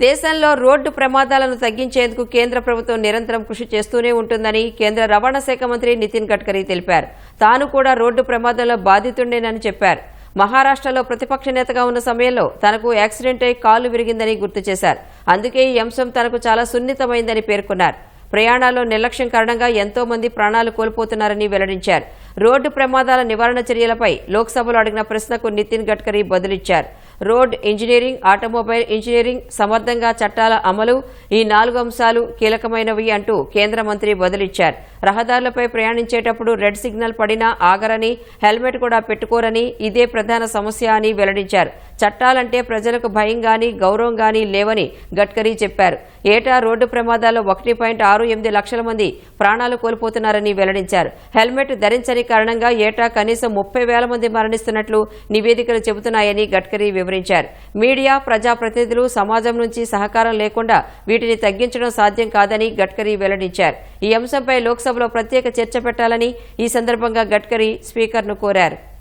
దేశంలో రోడ్డు ప్రమాదాలను తగ్గించేందుకు కేంద్ర ప్రభుత్వం నిరంతరం కృషి చేస్తూనే ఉంటుందని కేంద్ర రవాణా శాఖ మంత్రి నితిన్ గడ్కరీ తెలిపారు. తాను కూడా రోడ్డు ప్రమాదంలో బాధితుండేనని చెప్పారు. మహారాష్ట్రలో ప్రతిపక్ష నేతగా ఉన్న సమయంలో తనకు యాక్సిడెంట్ అయి కాలు విరిగిందని గుర్తు చేశారు. అందుకే ఈ అంశం తనకు చాలా సున్నితమైందని పేర్కొన్నారు. ప్రయాణాల్లో నిర్లక్ష్యం కారణంగా ఎంతో మంది ప్రాణాలు కోల్పోతున్నారని వెల్లడించారు. రోడ్డు ప్రమాదాల నివారణ చర్యలపై లోక్సభలో అడిగిన ప్రశ్నకు నితిన్ గడ్కరీ బదులిచ్చారు. రోడ్ ఇంజనీరింగ్ ఆటోమొబైల్ ఇంజనీరింగ్ సమర్థంగా చట్టాల అమలు ఈ నాలుగు అంశాలు కీలకమైనవి అంటూ కేంద్ర మంత్రి బదులిచ్చారు. రహదారులపై ప్రయాణించేటప్పుడు రెడ్ సిగ్నల్ పడినా ఆగరని హెల్మెట్ కూడా పెట్టుకోరని ఇదే ప్రధాన సమస్య అని వెల్లడించారు. చట్టాలంటే ప్రజలకు భయం గాని గౌరవం గాని లేవని గడ్కరీ చెప్పారు. ఏటా రోడ్డు ప్రమాదాల్లో ఒకటి పాయింట్ ఆరు ఎనిమిది లక్షల మంది ప్రాణాలు కోల్పోతున్నారని వెల్లడించారు. హెల్మెట్ ధరించని కారణంగా ఏటా కనీసం ముప్పై వేల మంది మరణిస్తున్నట్లు నివేదికలు చెబుతున్నాయని గడ్కరీ వివరించారు. మీడియా ప్రజాప్రతినిధులు సమాజం నుంచి సహకారం లేకుండా వీటిని తగ్గించడం సాధ్యం కాదని గడ్కరీ వెల్లడించారు. ఈ అంశంపై లోక్సభలో ప్రత్యేక చర్చ పెట్టాలని ఈ సందర్భంగా గడ్కరీ స్పీకర్ను కోరారు.